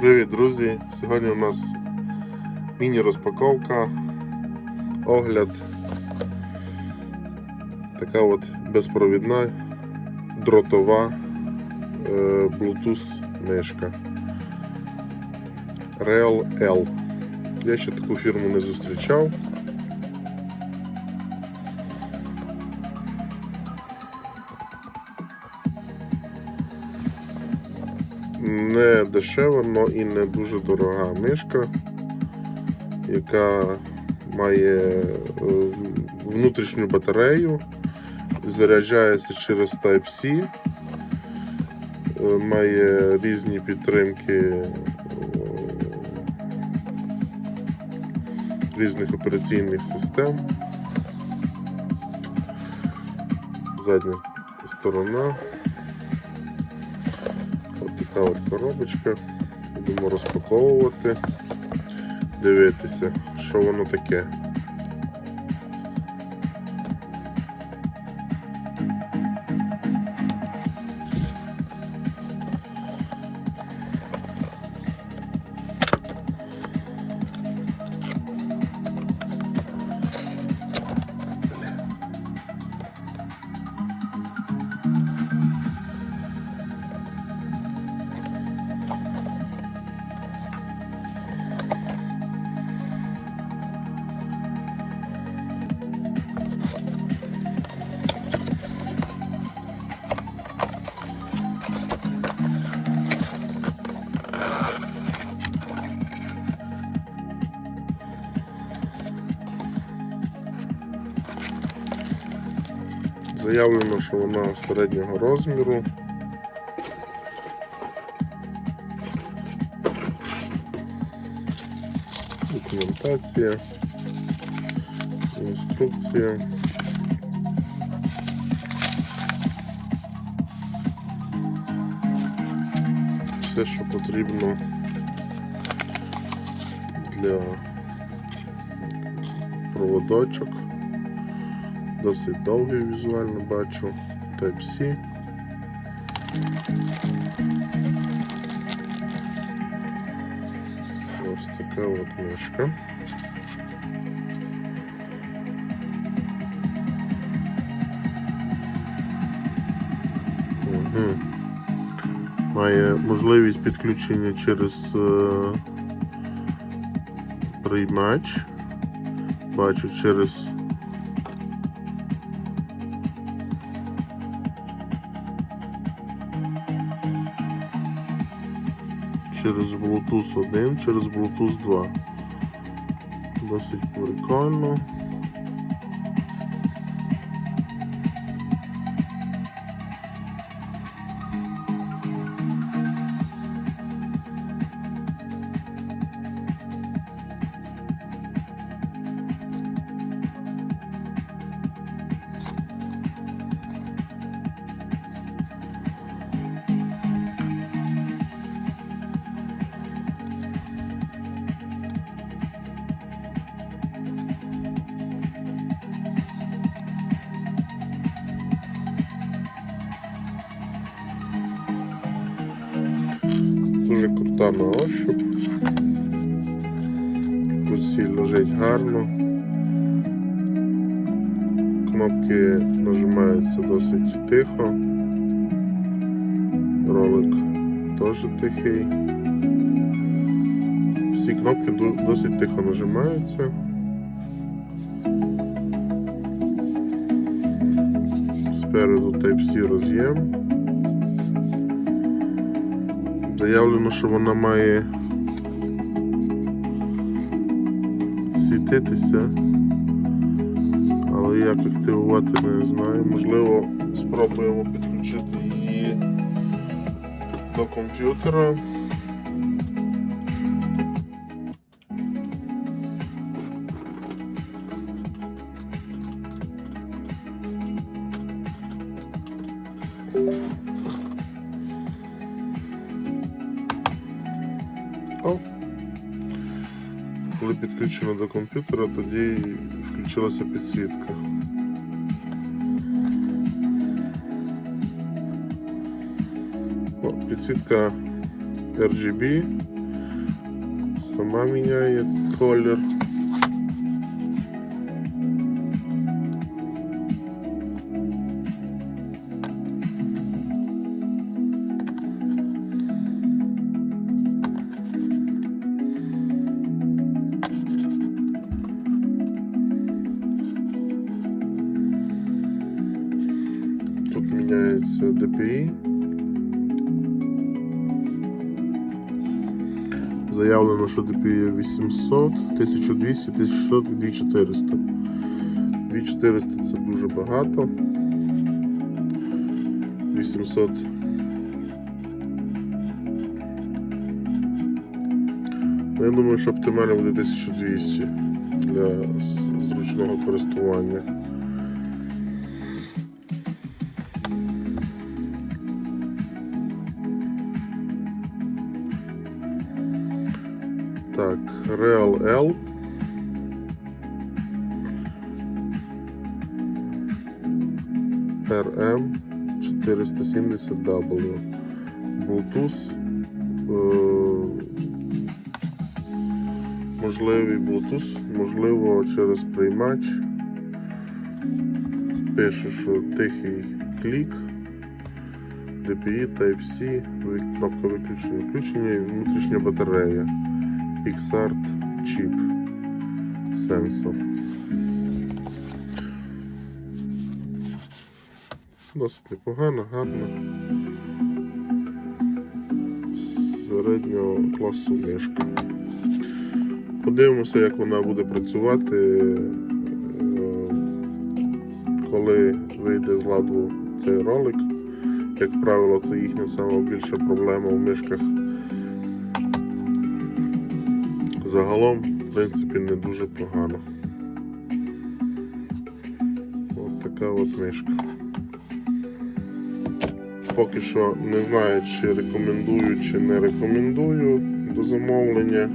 Привіт, друзі! Сьогодні у нас міні-розпаковка, огляд. Така от безпровідна дротова е, Bluetooth мишка. Real L. Я ще таку фірму не зустрічав. Не дешева, але і не дуже дорога мишка, яка має е, внутрішню батарею, заряджається через Type-C, е, має різні підтримки е, різних операційних систем. Задня сторона. Така от коробочка. Будемо розпаковувати, дивитися, що воно таке. Заявлено, що вона середнього розміру. Документація, інструкція. Все, що потрібно для проводочок. Досить довгий візуально бачу. Type-C. Ось така от мишка. Угу. Має можливість підключення через е, приймач. Бачу через через Bluetooth 1, через Bluetooth 2. Досить прикольно. Дуже крута на ощуп. Тут лежить гарно. Кнопки нажимаються досить тихо. Ролик теж тихий. Всі кнопки досить тихо нажимаються. Спереду Type-C роз'єм. Заявлено, що вона має світитися, але як активувати не знаю. Можливо, спробуємо підключити її до комп'ютера. О. підключено до комп'ютера, тоді включилася підсвітка. О, підсвітка RGB сама міняє колір. Міняється DPI. Заявлено, що DPI 800, 1200, 1600 і 2400. 2400 це дуже багато. 800. Ну, Я думаю, що оптимально буде 1200 для зручного користування. Так, Real L. RM 470W. Bluetooth. Е, можливий Bluetooth, можливо, через приймач. Пише, що тихий клік. DPI, Type-C, кнопка виключення, включення і внутрішня батарея. Pixart чіп сенсор. Досить непогано, гарно. Середнього класу мишка. Подивимося, як вона буде працювати, е, коли вийде з ладу цей ролик. Як правило, це їхня найбільша проблема в мишках. Загалом, в принципі, не дуже погано. От така от мишка. Поки що не знаю, чи рекомендую, чи не рекомендую до замовлення.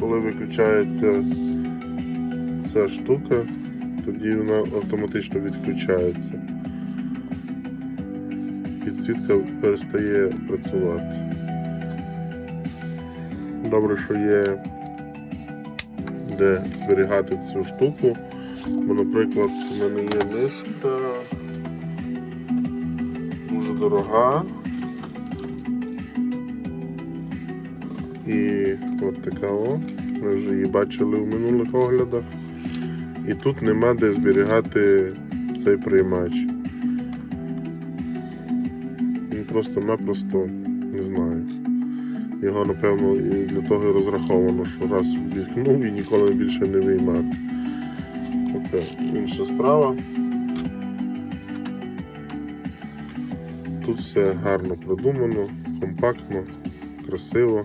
Коли виключається ця штука, тоді вона автоматично відключається підсвітка перестає працювати. Добре, що є де зберігати цю штуку. Бо, наприклад, в мене є мишка дуже дорога. І от така о. Ми вже її бачили в минулих оглядах. І тут нема де зберігати цей приймач. Просто-напросто не знаю. Його, напевно, і для того і розраховано, що раз ввімкнув і ніколи більше не виймати. Оце інша справа. Тут все гарно продумано, компактно, красиво.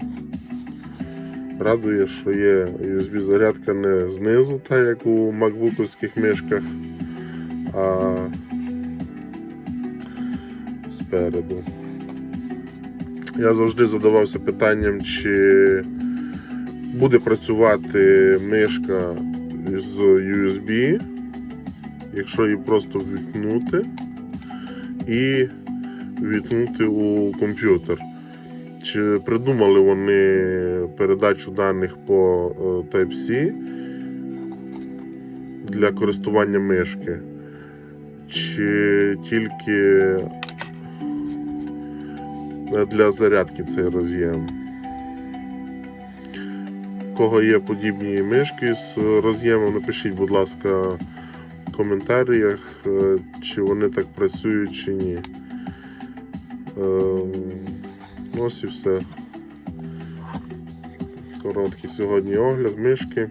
Радує, що є USB-зарядка не знизу, так як у макбуковських мишках, а спереду. Я завжди задавався питанням, чи буде працювати мишка з USB, якщо її просто ввікнути і ввікнути у комп'ютер. Чи придумали вони передачу даних по е, Type-C для користування мишки? Чи тільки для зарядки цей роз'єм. Кого є подібні мишки з роз'ємом, напишіть, будь ласка, в коментарях, е, чи вони так працюють, чи ні. Е, Ось і все. Короткий сьогодні огляд мишки.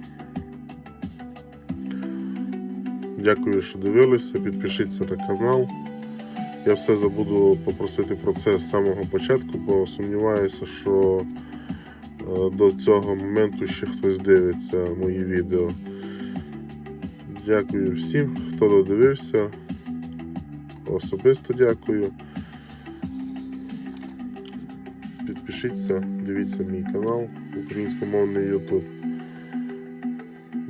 Дякую, що дивилися. Підпишіться на канал. Я все забуду попросити про це з самого початку, бо сумніваюся, що е, до цього моменту ще хтось дивиться мої відео. Дякую всім, хто додивився. Особисто дякую. Підпишіться, дивіться мій канал, українськомовний YouTube.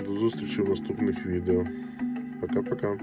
До зустрічі в наступних відео. Пока-пока.